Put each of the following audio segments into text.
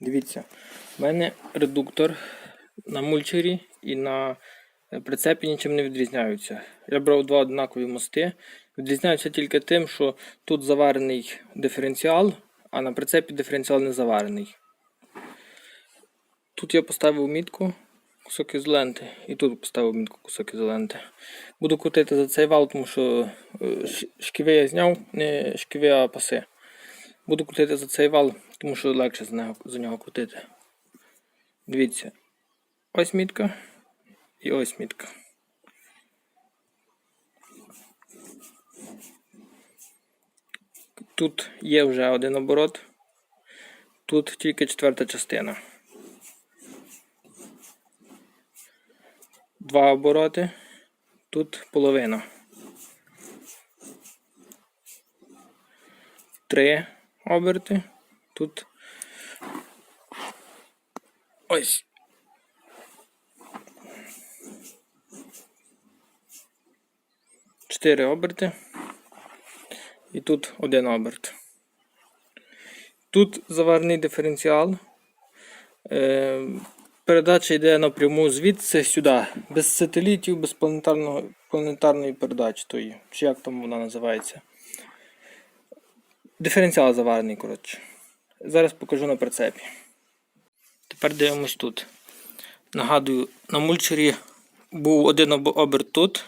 Дивіться, в мене редуктор на мульчері і на е, прицепі нічим не відрізняються. Я брав два однакові мости. Відрізняються тільки тим, що тут заварений диференціал, а на прицепі диференціал не заварений. Тут я поставив мітку кусок ізоленти, і тут поставив мітку кусок ізоленти. Буду крутити за цей вал, тому що е, шківи я зняв, не шківи, а паси. Буду крутити за цей вал, тому що легше за нього, за нього крутити. Дивіться. Ось мітка і ось мітка. Тут є вже один оборот. Тут тільки четверта частина. Два обороти. Тут половина. Три оберти. Тут ось. Чотири оберти. І тут один оберт. Тут заварений диференціал. Е, передача йде напряму звідси сюди. Без сателітів, без планетарної передачі тої. Чи як там вона називається. Диференціал заварений, коротше. Зараз покажу на прицепі. Тепер дивимось тут. Нагадую, на мульчері був один об- оберт тут,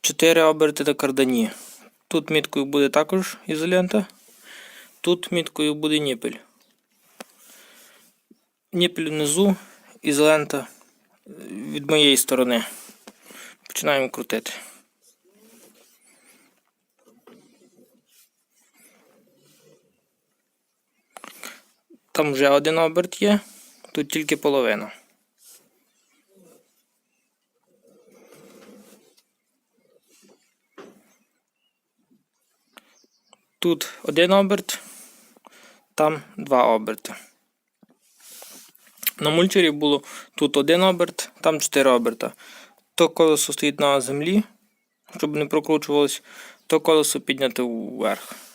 4 оберти на кардані. Тут міткою буде також ізолента. Тут міткою буде ніпель. Ніпель внизу, ізолента е, від моєї сторони. Починаємо крутити. Там вже один оберт є, тут тільки половина. Тут один оберт, там два оберти. На мульчері було тут один оберт, там чотири оберта. То колесо стоїть на землі, щоб не прокручувалось, то колесо підняти вверх.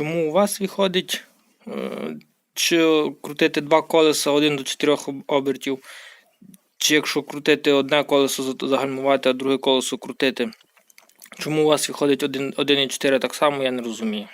Чому у вас виходить? е, Чи крутити два колеса один до чотирьох обертів, чи якщо крутити одне колесо за- загальмувати, а друге колесо крутити. Чому у вас виходить 1,4 так само, я не розумію.